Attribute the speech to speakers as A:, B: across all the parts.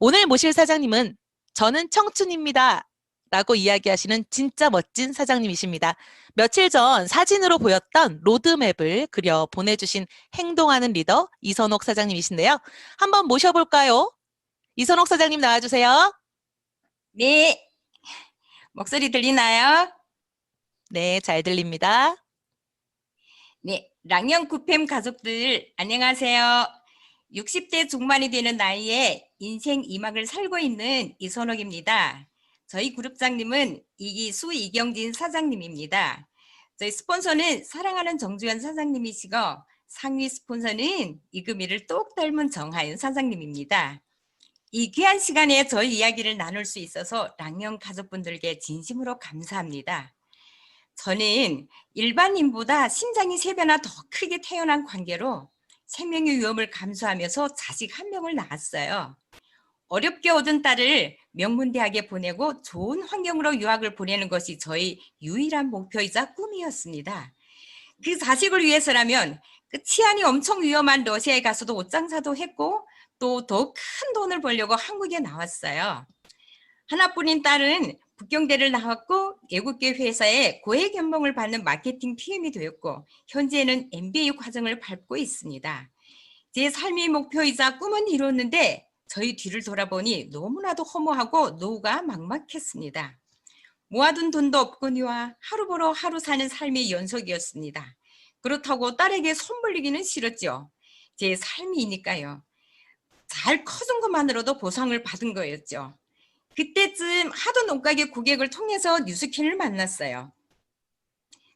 A: 오늘 모실 사장님은 저는 청춘입니다. 라고 이야기하시는 진짜 멋진 사장님이십니다. 며칠 전 사진으로 보였던 로드맵을 그려 보내주신 행동하는 리더 이선옥 사장님이신데요. 한번 모셔볼까요? 이선옥 사장님 나와주세요.
B: 네. 목소리 들리나요?
A: 네, 잘 들립니다.
B: 네. 랑영 구팸 가족들 안녕하세요. 60대 중반이 되는 나이에 인생 이막을 살고 있는 이선옥입니다. 저희 그룹장님은 이기수 이경진 사장님입니다. 저희 스폰서는 사랑하는 정주현 사장님이시고 상위 스폰서는 이금희를 똑 닮은 정하윤 사장님입니다. 이 귀한 시간에 저희 이야기를 나눌 수 있어서 랑영 가족분들께 진심으로 감사합니다. 저는 일반인보다 심장이 세배나더 크게 태어난 관계로 생명의 위험을 감수하면서 자식 한 명을 낳았어요. 어렵게 얻은 딸을 명문대학에 보내고 좋은 환경으로 유학을 보내는 것이 저희 유일한 목표이자 꿈이었습니다. 그 자식을 위해서라면 그 치안이 엄청 위험한 러시아에 가서도 옷장사도 했고 또 더 큰 돈을 벌려고 한국에 나왔어요. 하나뿐인 딸은 북경대를 나왔고 외국계 회사에 고액 연봉을 받는 마케팅 PM이 되었고 현재는 MBA 과정을 밟고 있습니다. 제 삶의 목표이자 꿈은 이뤘는데 저희 뒤를 돌아보니 너무나도 허무하고 노후가 막막했습니다. 모아둔 돈도 없거니와 하루 벌어 하루 사는 삶의 연속이었습니다. 그렇다고 딸에게 손 벌리기는 싫었죠. 제 삶이니까요. 잘 커준 것만으로도 보상을 받은 거였죠. 그때쯤 하던 옷가게 고객을 통해서 뉴스킨을 만났어요.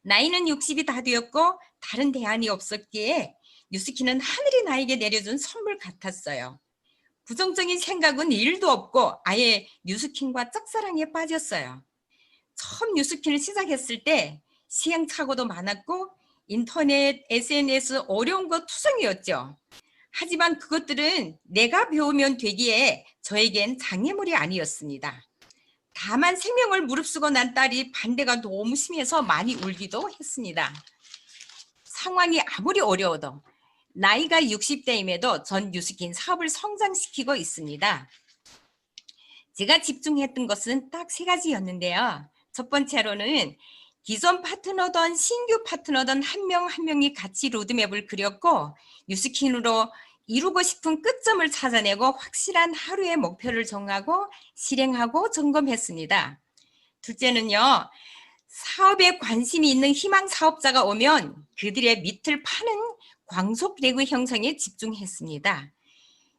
B: 나이는 60이 다 되었고 다른 대안이 없었기에 뉴스킨은 하늘이 나에게 내려준 선물 같았어요. 부정적인 생각은 일도 없고 아예 뉴스킨과 짝사랑에 빠졌어요. 처음 뉴스킨을 시작했을 때 시행착오도 많았고 인터넷, SNS 어려운 것 투성이었죠. 하지만 그것들은 내가 배우면 되기에 저에겐 장애물이 아니었습니다. 다만 생명을 무릅쓰고 난 딸이 반대가 너무 심해서 많이 울기도 했습니다. 상황이 아무리 어려워도 나이가 60대임에도 전 뉴스킨 사업을 성장시키고 있습니다. 제가 집중했던 것은 딱 세 가지였는데요. 첫 번째로는 기존 파트너든 신규 파트너든 한명한 명이 같이 로드맵을 그렸고 뉴스킨으로 이루고 싶은 끝점을 찾아내고 확실한 하루의 목표를 정하고 실행하고 점검했습니다. 둘째는요. 사업에 관심이 있는 희망 사업자가 오면 그들의 밑을 파는 광속 레그 형성에 집중했습니다.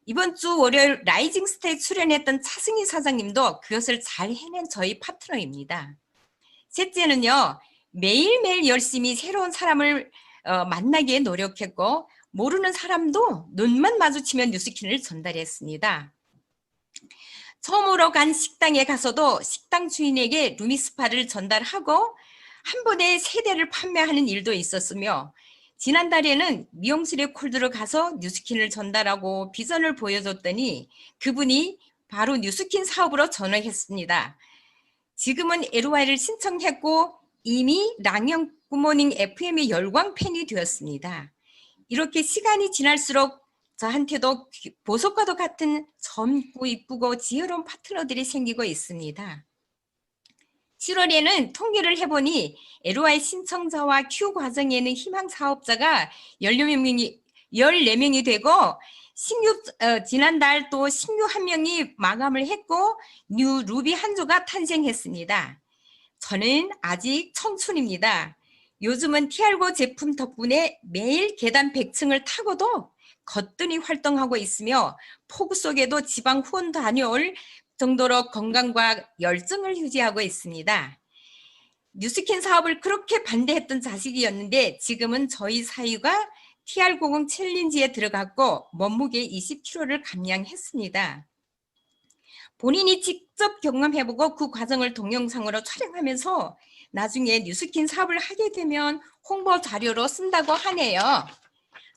B: 이번 주 월요일 라이징 스테이 출연했던 차승희 사장님도 그것을 잘 해낸 저희 파트너입니다. 셋째는요. 매일매일 열심히 새로운 사람을 어, 만나기에 노력했고 모르는 사람도 눈만 마주치면 뉴스킨을 전달했습니다. 처음으로 간 식당에 가서도 식당 주인에게 루미스파를 전달하고 한 번에 세 대를 판매하는 일도 있었으며 지난달에는 미용실에 콜드로 가서 뉴스킨을 전달하고 비전을 보여줬더니 그분이 바로 뉴스킨 사업으로 전화했습니다. 지금은 LY를 신청했고 이미 랑영 굿모닝 FM의 열광 팬이 되었습니다. 이렇게 시간이 지날수록 저한테도 귀- 보석과도 같은 젊고 이쁘고 지혜로운 파트너들이 생기고 있습니다. 7월에는 통계를 해보니 LOI 신청자와 Q 과정에는 희망 사업자가 14명이, 14명이 되고 신규 어, 지난달 또 신규 한 명이 마감을 했고 뉴 루비 한 조가 탄생했습니다. 저는 아직 청춘입니다. 요즘은 티알고 제품 덕분에 매일 계단 100층을 타고도 거뜬히 활동하고 있으며 폭우 속에도 지방 후원 다녀올 정도로 건강과 열정을 유지하고 있습니다. 뉴스킨 사업을 그렇게 반대했던 자식이었는데 지금은 저희 사유가 TR90 챌린지에 들어갔고 몸무게 20kg를 감량했습니다. 본인이 직접 경험해보고 그 과정을 동영상으로 촬영하면서 나중에 뉴스킨 사업을 하게 되면 홍보 자료로 쓴다고 하네요.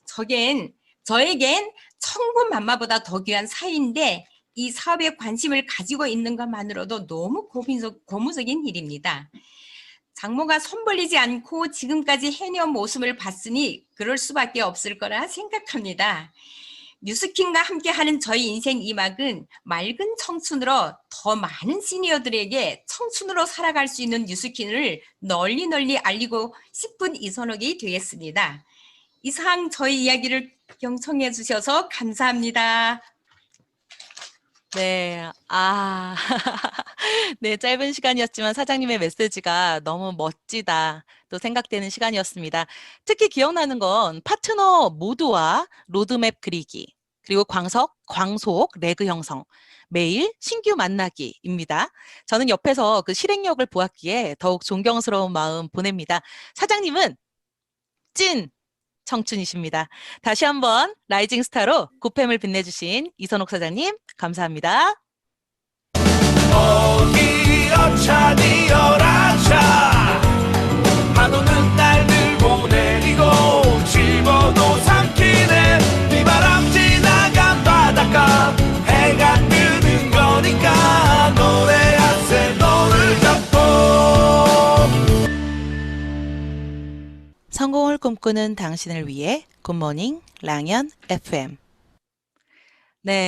B: 저겐 저에겐 천군 만마보다 더 귀한 사이인데 이 사업에 관심을 가지고 있는 것만으로도 너무 고무적인 일입니다. 장모가 손 벌리지 않고 지금까지 해내온 모습을 봤으니 그럴 수밖에 없을 거라 생각합니다. 뉴스킨과 함께하는 저희 인생 이막은 맑은 청춘으로 더 많은 시니어들에게 청춘으로 살아갈 수 있는 뉴스킨을 널리 널리 알리고 싶은 이선옥이 되겠습니다. 이상 저희 이야기를 경청해 주셔서 감사합니다.
A: 네, 아, 네, 짧은 시간이었지만 사장님의 메시지가 너무 멋지다 또 생각되는 시간이었습니다. 특히 기억나는 건 파트너 모두와 로드맵 그리기, 그리고 광석, 광속, 레그 형성, 매일 신규 만나기입니다. 저는 옆에서 그 실행력을 보았기에 더욱 존경스러운 마음 보냅니다. 사장님은 찐 청춘이십니다. 다시 한번 라이징 스타로 구팸을 빛내주신 이선옥 사장님 감사합니다.
C: 잡고
A: 성공을 꿈꾸는 당신을 위해 굿모닝 랑연 FM. 네.